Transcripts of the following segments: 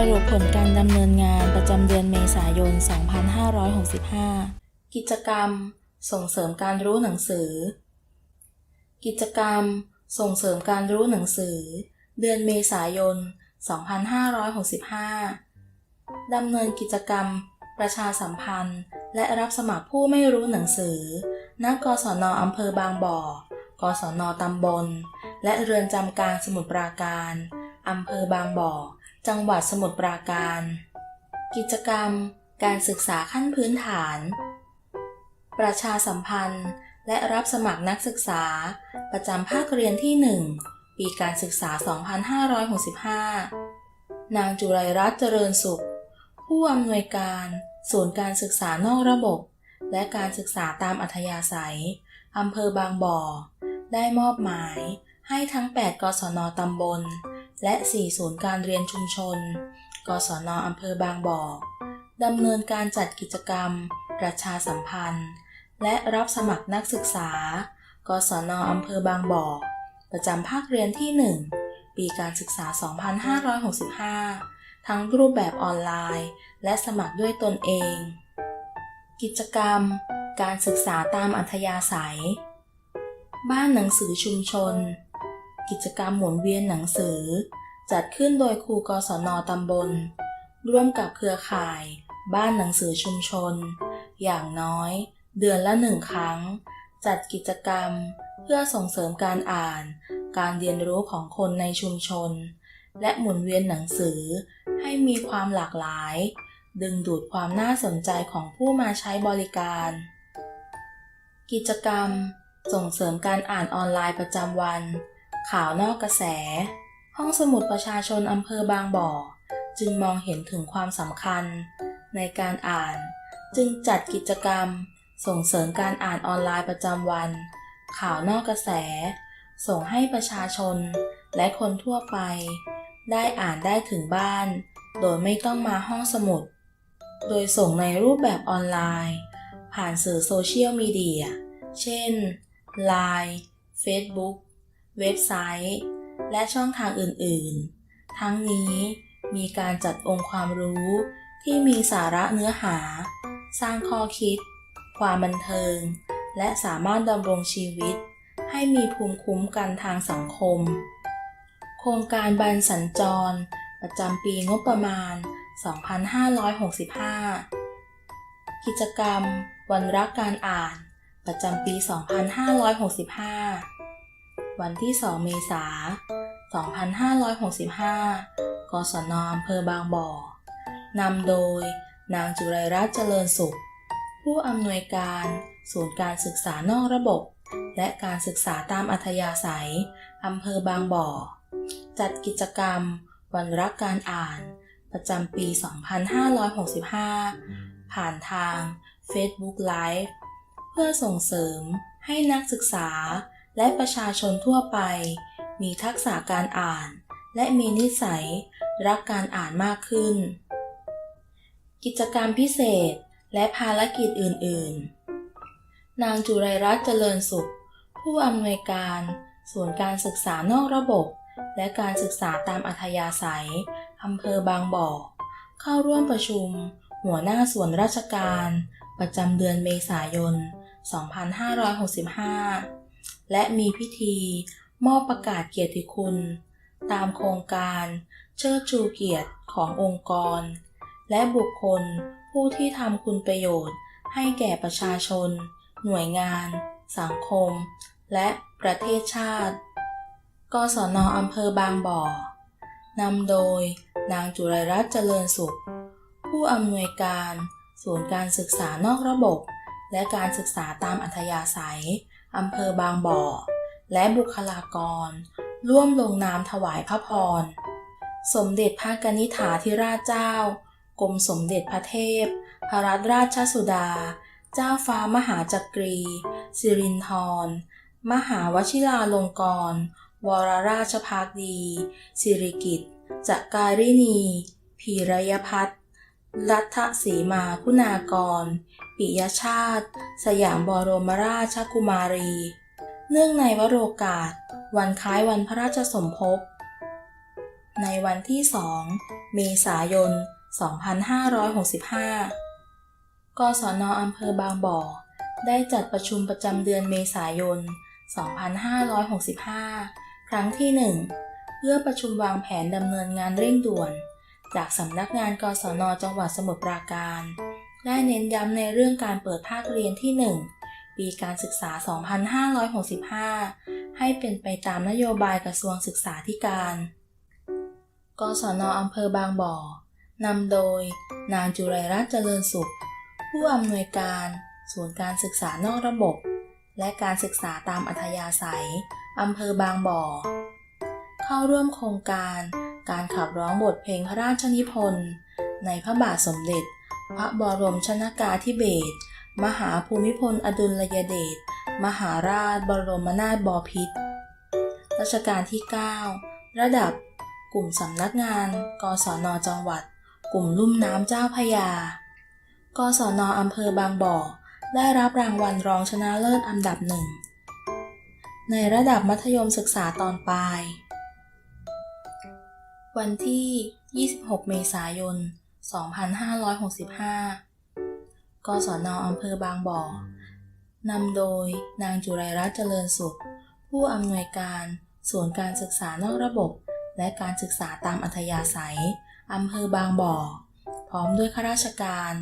สรุปผลการดำเนินงานประจำเดือนเมษายน 2565 กิจกรรม ส่งเสริมการรู้หนังสือ กิจกรรม ส่งเสริมการรู้หนังสือ เดือนเมษายน 2565 ดำเนินกิจกรรม ประชาสัมพันธ์ และรับสมัครผู้ไม่รู้หนังสือ ณ กศนอำเภอบางบ่อ กศนตำบล และเรือนจำกลางสมุทรปราการอำเภอบางบ่อ จังหวัดสมุทรปราการ กิจกรรม การศึกษาขั้นพื้นฐาน ประชาสัมพันธ์ และรับสมัครนักศึกษา ประจำภาคเรียนที่ 1 ปีการศึกษา 2565 นางจุไรรัตน์เจริญสุข ผู้อำนวยการศูนย์การศึกษานอกระบบ และการศึกษาตามอัธยาศัย อำเภอบางบ่อ ได้มอบหมายให้ทั้ง 8 กศนตำบล และ 4 ศูนย์การเรียนชุมชน กศนอำเภอบางบ่อดำเนินการจัดกิจกรรม ประชาสัมพันธ์ และรับสมัครนักศึกษา กศนอำเภอบางบ่อ ประจำภาคเรียนที่ 1 ปีการศึกษา 2565 ทั้งรูปแบบออนไลน์ และสมัครด้วยตนเอง กิจกรรม การศึกษาตามอัธยาศัย บ้านหนังสือชุมชน กิจกรรมหมุนเวียนหนังสือ จัดขึ้นโดยครูกศนตำบล ร่วมกับเครือข่าย บ้านหนังสือชุมชน อย่างน้อย เดือนละหนึ่งครั้ง จัดกิจกรรม เพื่อส่งเสริมการอ่าน การเรียนรู้ของคนในชุมชน และหมุนเวียนหนังสือให้มีความหลากหลาย ดึงดูดความน่าสนใจของผู้มาใช้บริการ กิจกรรม ส่งเสริมการอ่านออนไลน์ประจำวัน ข่าวนอกกระแส ห้องสมุดประชาชนอำเภอบางบ่อ จึงมองเห็นถึงความสำคัญ ในการอ่าน จึงจัดกิจกรรม ส่งเสริมการอ่านออนไลน์ประจำวัน ข่าวนอกกระแส ส่งให้ประชาชนและคนทั่วไป ได้อ่านได้ถึงบ้าน โดยไม่ต้องมาห้องสมุด โดยส่งในรูปแบบออนไลน์ ผ่านสื่อโซเชียลมีเดีย เช่น Line Facebook เว็บไซต์ และช่องทางอื่นๆ ทั้งนี้มีการจัดองค์ความรู้ที่มีสาระเนื้อหา สร้างข้อคิด ความบันเทิง และสามารถดำรงชีวิต ให้มีภูมิคุ้มกันทางสังคม โครงการบันสัญจร ประจำปีงบประมาณ 2565 กิจกรรม วันรักการอ่าน ประจำปี 2565 วันที่ 2 เมษายน 2565 กศนอำเภอบางบ่อ นำโดยนางจุไรรัตน์เจริญสุข ผู้อำนวยการศูนย์การศึกษานอกระบบ และการศึกษาตามอัธยาศัย อำเภอบางบ่อ จัดกิจกรรม วันรักการอ่าน ประจำปี 2565 ผ่านทาง Facebook Live เพื่อส่งเสริมให้นักศึกษา และประชาชนทั่วไป มีทักษะการอ่าน และมีนิสัย รักการอ่านมากขึ้น กิจกรรมพิเศษและภารกิจอื่น ๆ นางจุไรรัตน์เจริญสุข ผู้อำนวยการศูนย์การศึกษานอกระบบ และการศึกษาตามอัธยาศัยอำเภอบางบ่อ เข้าร่วมประชุม หัวหน้าส่วนราชการ ประจำเดือนเมษายน 2565 และมีพิธีมอบประกาศเกียรติคุณ ตามโครงการเชิดชูเกียรติขององค์กร และบุคคลผู้ที่ทำคุณประโยชน์ให้แก่ประชาชน หน่วยงาน สังคม และประเทศชาติ กศนอำเภอบางบ่อนำโดยนางจุไรรัตน์เจริญสุข ผู้อำนวยการ ศูนย์การศึกษานอกระบบ และการศึกษาตามอัธยาศัย อำเภอบางบ่อ และบุคลากร ร่วมลงนามถวายพระพร สมเด็จพระกนิษฐาธิราชเจ้า กรมสมเด็จพระเทพ พระรัตนราชสุดา เจ้าฟ้ามหาจักรี สิรินธรมหาวชิราลงกรณ์วรราชพักดี สิริกิติ์จักการินี พีรยพัฒนรัฐสีมาคุณากร ปิยชาติ สยามบรมราชกุมารี เนื่องในวโรกาส วันคล้ายวันพระราชสมภพ ในวันที่2เมษายน 2565 กศนอำเภอบางบ่อ ได้จัดประชุมประจำเดือนเมษายน 2565 ครั้งที่ 1 เพื่อประชุมวางแผนดำเนินงานเร่งด่วน จากสำนักงานกศนจังหวัดสมุทรปราการ ได้เน้นย้ำในเรื่องการเปิดภาคเรียนที่ 1 ปีการศึกษา 2565 ให้เป็นไปตามนโยบายกระทรวงศึกษาธิการ กศนอำเภอบางบ่อ นำโดย นางจุไรรัตน์เจริญสุข ผู้อำนวยการศูนย์การศึกษานอกระบบ และการศึกษาตามอัธยาศัย อำเภอบางบ่อ เข้าร่วมโครงการ การขับร้องบทเพลงพระราชนิพนธ์ ในพระบาทสมเด็จ พระบรมชนากาธิเบศร มหาภูมิพลอดุลยเดช มหาราชบรมนาถบพิตร รัชกาลที่ 9 ระดับ กลุ่มสำนักงาน กศนจังหวัด กลุ่มลุ่มน้ำเจ้าพยา กศนอำเภอบางบ่อ ได้รับรางวัลรองชนะเลิศอันดับหนึ่ง ในระดับมัธยมศึกษาตอนปลาย วันที่ 26 เมษายน 2565 กศนอำเภอบางบ่อ นำโดยนางจุไรรัตน์เจริญสุข ผู้อำนวยการศูนย์การศึกษานอกระบบ และการศึกษาตามอัธยาศัย อำเภอบางบ่อ พร้อมด้วยข้าราชการ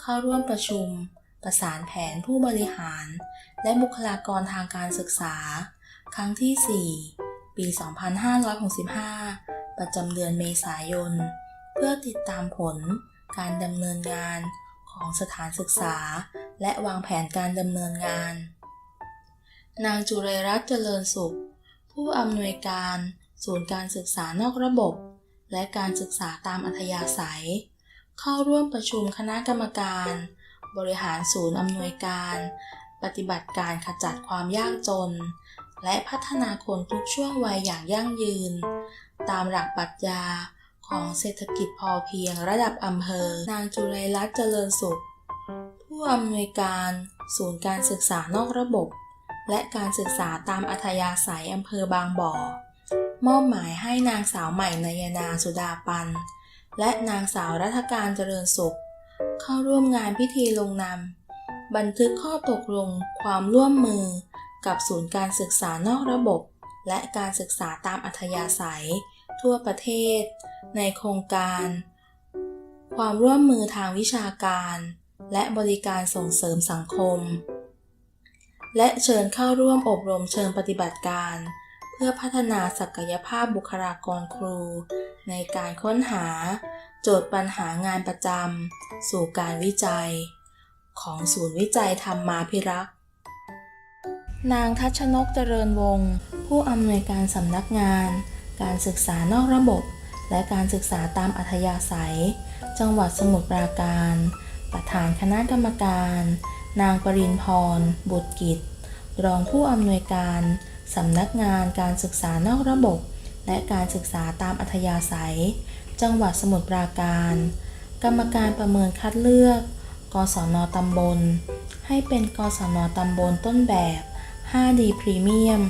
เข้าร่วมประชุม ประสานแผนผู้บริหาร และบุคลากรทางการศึกษา ครั้งที่ 4 ปี 2565 ประจำเดือนเมษายน เพื่อติดตามผลการดำเนินงานของสถานศึกษา และวางแผนการดำเนินงาน นางจุไรรัตน์เจริญสุข ผู้อำนวยการศูนย์การศึกษานอกระบบ และการศึกษาตามอัธยาศัย เข้าร่วมประชุมคณะกรรมการ บริหารศูนย์อำนวยการ ปฏิบัติการขจัดความยากจน และพัฒนาคนทุกช่วงวัยอย่างยั่งยืน ตามหลักปรัชญา ของเศรษฐกิจพอเพียงระดับอำเภอ นางจุไรรัตน์เจริญสุข ผู้อำนวยการศูนย์การศึกษานอกระบบ และการศึกษาตามอัธยาศัยอำเภอบางบ่อ มอบหมายให้นางสาวใหม่นายนาสุดาปัน และนางสาวรัฐการเจริญสุข เข้าร่วมงานพิธีลงนามบันทึกข้อตกลงความร่วมมือ กับศูนย์การศึกษานอกระบบ และการศึกษาตามอัธยาศัย ทั่วประเทศ ในโครงการ ความร่วมมือทางวิชาการ และบริการส่งเสริมสังคม และเชิญเข้าร่วมอบรมเชิงปฏิบัติการ เพื่อพัฒนาศักยภาพบุคลากรครู ในการค้นหา โจทย์ปัญหางานประจำสู่การวิจัย ของศูนย์วิจัยธรรมมาภิรักษ์นางทัชนกเจริญวงศ์ผู้อำนวยการสำนักงาน การศึกษานอกระบบ และการศึกษาตามอัธยาศัย จังหวัดสมุทรปราการ ประธานคณะกรรมการ นางปรินพร บุตรกิจ รองผู้อำนวยการสำนักงานการศึกษานอกระบบ และการศึกษาตามอัธยาศัย จังหวัดสมุทรปราการ กรรมการประเมินคัดเลือก กศนตำบล ให้เป็นกศนตำบลต้นแบบ 5D พรีเมียม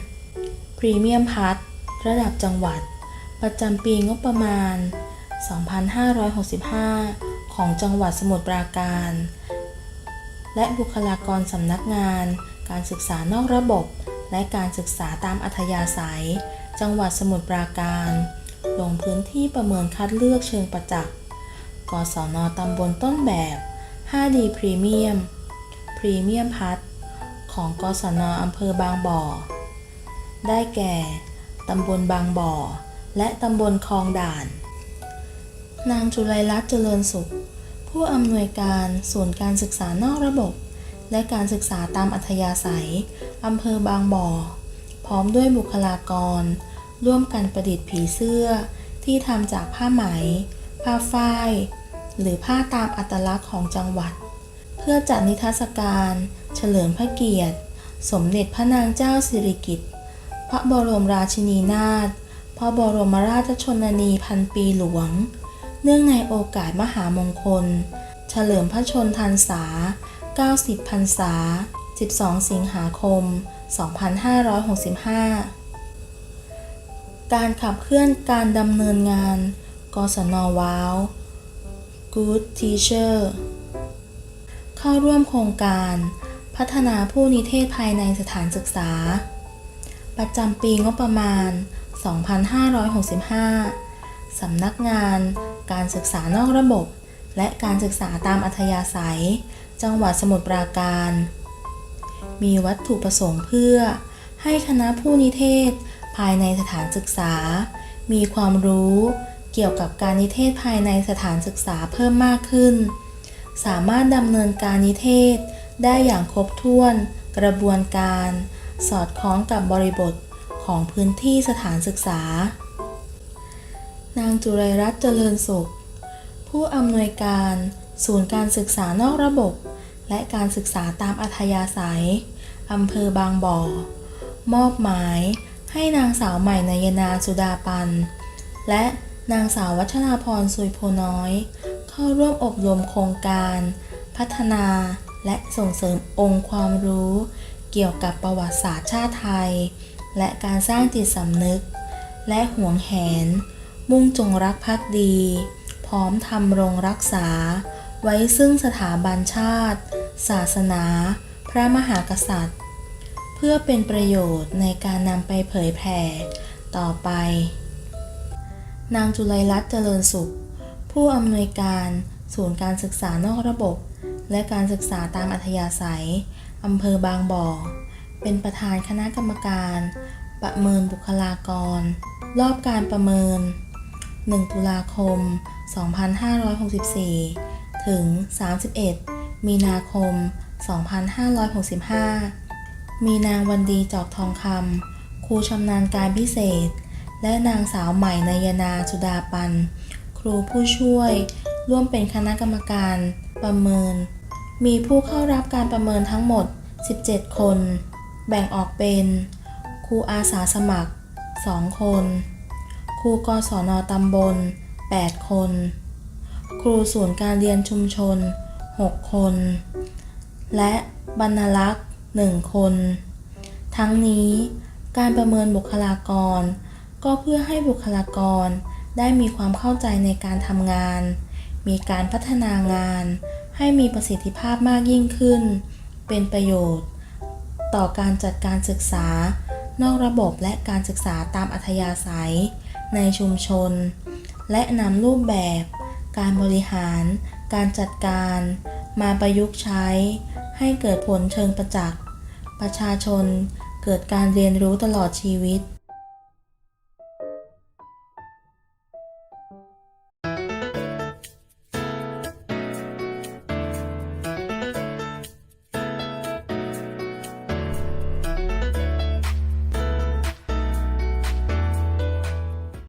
พรีเมียมพัทระดับจังหวัด ประจำปีงบประมาณ 2565 ของจังหวัดสมุทรปราการ และบุคลากรสำนักงาน การศึกษานอกระบบ และการศึกษาตามอัธยาศัย จังหวัดสมุทรปราการ ลงพื้นที่ประเมินคัดเลือกเชิงประจักษ์กศนตำบลต้นแบบ 5D พรีเมียมพรีเมียมพัทของกศนอำเภอบางบ่อ ได้แก่ ตำบลบางบ่อ และตำบลคลองด่าน นางจุไรรัตน์เจริญสุข ผู้อำนวยการศูนย์การศึกษานอกระบบ และการศึกษาตามอัธยาศัยอำเภอบางบ่อ พร้อมด้วยบุคลากร ร่วมกันประดิษฐ์ผีเสื้อ ที่ทำจากผ้าไหม ผ้าฝ้าย หรือผ้าตามอัตลักษณ์ของจังหวัด เพื่อจัดนิทรรศการ เฉลิมพระเกียรติ สมเด็จพระนางเจ้าสิริกิติ์พระบรมราชินีนาถ พระบรมราชชนนีพันปีหลวง เนื่องในโอกาสมหามงคล เฉลิมพระชนพรรษา 90พรรษา 12 สิงหาคม 2565 การขับเคลื่อนการดำเนินงาน กศนว้าว Good Teacher เข้าร่วมโครงการ พัฒนาผู้นิเทศภายในสถานศึกษา ประจำปีงบประมาณ 2565 สำนักงาน การศึกษานอกระบบ และการศึกษาตามอัธยาศัย จังหวัดสมุทรปราการ มีวัตถุประสงค์เพื่อ ให้คณะผู้นิเทศภายในสถานศึกษา มีความรู้เกี่ยวกับการนิเทศภายในสถานศึกษาเพิ่มมากขึ้น สามารถดำเนินการนิเทศได้อย่างครบถ้วน กระบวนการ สอดคล้องกับบริบท ของพื้นที่สถานศึกษา นางจุไรรัตน์เจริญสุข ผู้อำนวยการศูนย์การศึกษานอกระบบ และการศึกษาตามอัธยาศัยอำเภอบางบ่อ มอบหมายให้นางสาวใหม่นายนาสุดาปัน และนางสาววัชราพรสุยโพน้อย เข้าร่วมอบรมโครงการ พัฒนาและส่งเสริมองค์ความรู้ เกี่ยวกับประวัติศาสตร์ชาติไทย และการสร้างจิตสำนึก และห่วงแหน มุ่งจงรักภักดี พร้อมทำรงรักษา ไว้ซึ่งสถาบันชาติ ศาสนา พระมหากษัตริย์ เพื่อเป็นประโยชน์ในการนำไปเผยแผ่ต่อไป นางจุลัยรัตน์เจริญสุข ผู้อำนวยการศูนย์การศึกษานอกระบบ และการศึกษาตามอัธยาศัยอำเภอบางบ่อ เป็นประธานคณะกรรมการ ประเมินบุคลากร รอบการประเมิน 1 ตุลาคม 2564 ถึง 31 มีนาคม 2565 มีนางวันดีจอกทองคำครูชำนาญการพิเศษ และนางสาวใหม่นายนาสุดาปัน ครูผู้ช่วย ร่วมเป็นคณะกรรมการประเมิน มีผู้เข้ารับการประเมินทั้งหมด 17 คน แบ่งออกเป็นครูอาสาสมัคร 2 คน ครูกศนตำบล 8 คน ครูศูนย์การเรียนชุมชน 6 คน และบรรณารักษ์ 1 คน ทั้งนี้การประเมินบุคลากร ก็เพื่อให้บุคลากรได้มีความเข้าใจในการทำงาน มีการพัฒนางาน ให้มีประสิทธิภาพมากยิ่งขึ้น เป็นประโยชน์ ต่อการจัดการศึกษา นอกระบบและการศึกษาตามอัธยาศัย ในชุมชน และนำรูปแบบ การบริหาร การจัดการ มาประยุกต์ใช้ ให้เกิดผลเชิงประจักษ์ ประชาชนเกิดการเรียนรู้ตลอดชีวิต